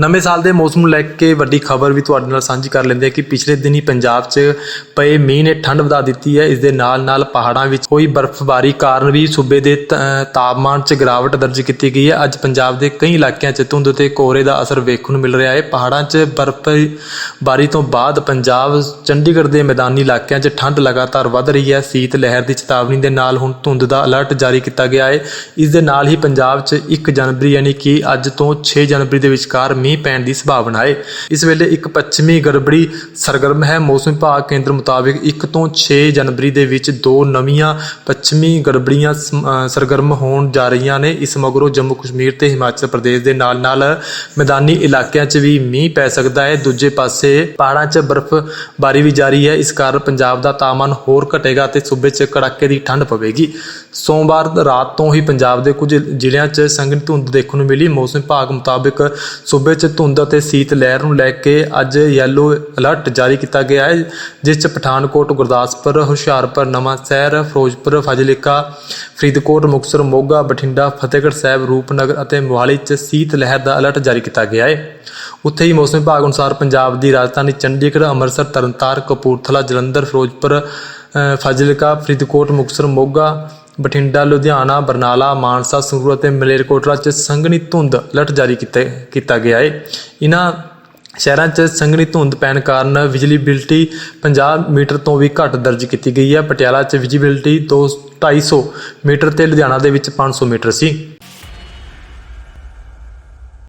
ਨਵੇਂ ਸਾਲ ਦੇ ਮੌਸਮ ਨੂੰ ਲੈ ਕੇ ਵੱਡੀ ਖਬਰ ਵੀ ਤੁਹਾਡੇ ਨਾਲ ਸਾਂਝੀ ਕਰ ਲੈਂਦੇ ਹਾਂ ਕਿ ਪਿਛਲੇ ਦਿਨੀ ਪੰਜਾਬ 'ਚ ਪਏ ਮੀਂਹ ਨੇ ਠੰਡ ਵਧਾ ਦਿੱਤੀ ਹੈ। ਇਸ ਦੇ ਨਾਲ-ਨਾਲ ਪਹਾੜਾਂ ਵਿੱਚ ਹੋਈ ਬਰਫ਼ਬਾਰੀ ਕਾਰਨ ਵੀ ਸੂਬੇ ਦੇ ਤ- ਤਾਪਮਾਨ 'ਚ ਗਿਰਾਵਟ ਦਰਜ ਕੀਤੀ ਗਈ ਹੈ। ਅੱਜ ਪੰਜਾਬ ਦੇ ਕਈ ਇਲਾਕਿਆਂ 'ਚ ਧੁੰਦ ਤੇ ਕੋਹਰੇ ਦਾ ਅਸਰ ਵੇਖਣ ਨੂੰ ਮਿਲ ਰਿਹਾ ਹੈ। ਪਹਾੜਾਂ 'ਚ ਬਰਫ਼ਬਾਰੀ ਤੋਂ ਬਾਅਦ ਪੰਜਾਬ, ਚੰਡੀਗੜ੍ਹ ਦੇ ਮੈਦਾਨੀ ਇਲਾਕਿਆਂ 'ਚ ਠੰਡ ਲਗਾਤਾਰ ਵੱਧ ਰਹੀ ਹੈ। ਸੀਤ ਲਹਿਰ ਦੀ ਚੇਤਾਵਨੀ ਦੇ ਨਾਲ ਹੁਣ ਧੁੰਦ ਦਾ ਅਲਰਟ ਜਾਰੀ ਕੀਤਾ ਗਿਆ ਹੈ। ਇਸ ਦੇ ਨਾਲ ਹੀ ਪੰਜਾਬ 'ਚ 1 ਜਨਵਰੀ ਯਾਨੀ ਕਿ ਅੱਜ ਤੋਂ 6 ਜਨਵਰੀ ਦੇ ਵਿਚਕਾਰ ਮੀਂਹ ਪੈਣ ਦੀ ਸੰਭਾਵਨਾ ਹੈ। ਇਸ ਵੇਲੇ ਇੱਕ ਪੱਛਮੀ ਗੜਬੜੀ, ਸਰਗਰਮ ਹੈ। ਮੌਸਮ ਵਿਭਾਗ ਕੇਂਦਰ ਮੁਤਾਬਿਕ 1 ਤੋਂ 6 ਜਨਵਰੀ ਦੇ ਵਿੱਚ ਦੋ ਨਵੀਆਂ ਪੱਛਮੀ ਗੜਬੜੀਆਂ ਸਰਗਰਮ ਹੋਣ ਜਾ ਰਹੀਆਂ ਨੇ। ਇਸ ਮਗਰੋਂ ਜੰਮੂ ਕਸ਼ਮੀਰ ਤੇ ਹਿਮਾਚਲ ਪ੍ਰਦੇਸ਼ ਦੇ ਨਾਲ-ਨਾਲ ਮੈਦਾਨੀ ਇਲਾਕਿਆਂ 'ਚ ਵੀ ਮੀਂਹ ਪੈ ਸਕਦਾ ਹੈ। ਦੂਜੇ ਪਾਸੇ ਪਹਾੜਾਂ 'ਚ ਬਰਫ਼ਬਾਰੀ ਵੀ ਜਾਰੀ ਹੈ। ਇਸ ਕਾਰਨ ਪੰਜਾਬ ਦਾ ਤਾਪਮਾਨ ਹੋਰ ਘਟੇਗਾ ਤੇ ਸੂਬੇ 'ਚ ਕੜਾਕੇ ਦੀ ਠੰਡ ਪਵੇਗੀ। ਸੋਮਵਾਰ ਰਾਤ ਤੋਂ ਹੀ ਪੰਜਾਬ ਦੇ ਕੁਝ ਜ਼ਿਲ੍ਹਿਆਂ 'ਚ ਸੰਘਣੀ ਧੁੰਦ ਦੇਖਣ ਨੂੰ ਮਿਲੀ। ਮੌਸਮ ਵਿਭਾਗ ਮੁਤਾਬਿਕ ਸੂਬੇ ਵਿੱਚ ਧੁੰਦ ਅਤੇ ਸੀਤ ਲਹਿਰ ਨੂੰ ਲੈ ਕੇ ਅੱਜ ਯੈਲੋ ਅਲਰਟ ਜਾਰੀ ਕੀਤਾ ਗਿਆ ਹੈ, ਜਿਸ 'ਚ ਪਠਾਨਕੋਟ, ਗੁਰਦਾਸਪੁਰ, ਹੁਸ਼ਿਆਰਪੁਰ ਨਵਾਂ ਸ਼ਹਿਰ ਫਿਰੋਜ਼ਪੁਰ, ਫਾਜ਼ਿਲਕਾ, ਫਰੀਦਕੋਟ, ਮੁਕਤਸਰ, ਮੋਗਾ, ਬਠਿੰਡਾ, ਫਤਿਹਗੜ੍ਹ ਸਾਹਿਬ, ਰੂਪਨਗਰ ਅਤੇ ਮੋਹਾਲੀ 'ਚ ਸੀਤ ਲਹਿਰ ਦਾ ਅਲਰਟ ਜਾਰੀ ਕੀਤਾ ਗਿਆ ਹੈ। ਉੱਥੇ ਹੀ ਮੌਸਮ ਵਿਭਾਗ ਅਨੁਸਾਰ ਪੰਜਾਬ ਦੀ ਰਾਜਧਾਨੀ ਚੰਡੀਗੜ੍ਹ, ਅੰਮ੍ਰਿਤਸਰ, ਤਰਨਤਾਰਨ, ਕਪੂਰਥਲਾ, ਜਲੰਧਰ, ਫਿਰੋਜ਼ਪੁਰ ਫਾਜ਼ਿਲਕਾ, ਫਰੀਦਕੋਟ, ਮੁਕਤਸਰ, ਮੋਗਾ ਬਠਿੰਡਾ, ਲੁਧਿਆਣਾ, ਬਰਨਾਲਾ, ਮਾਨਸਾ, ਸੰਗਰੂਰ ਅਤੇ ਮਲੇਰਕੋਟਲਾ 'ਚ ਸੰਘਣੀ ਧੁੰਦ ਅਲਰਟ ਜਾਰੀ ਕੀਤੇ, ਕੀਤਾ ਗਿਆ ਹੈ ਇਹਨਾਂ ਸ਼ਹਿਰਾਂ 'ਚ ਸੰਘਣੀ ਧੁੰਦ ਪੈਣ ਕਾਰਨ ਵਿਜੀਬਿਲਟੀ 50 ਮੀਟਰ ਤੋਂ ਵੀ ਘੱਟ ਦਰਜ ਕੀਤੀ ਗਈ ਹੈ। ਪਟਿਆਲਾ 'ਚ ਵਿਜੀਬਿਲਟੀ 2 250 ਮੀਟਰ ਤੇ ਲੁਧਿਆਣਾ ਦੇ ਵਿੱਚ 500 ਮੀਟਰ ਸੀ।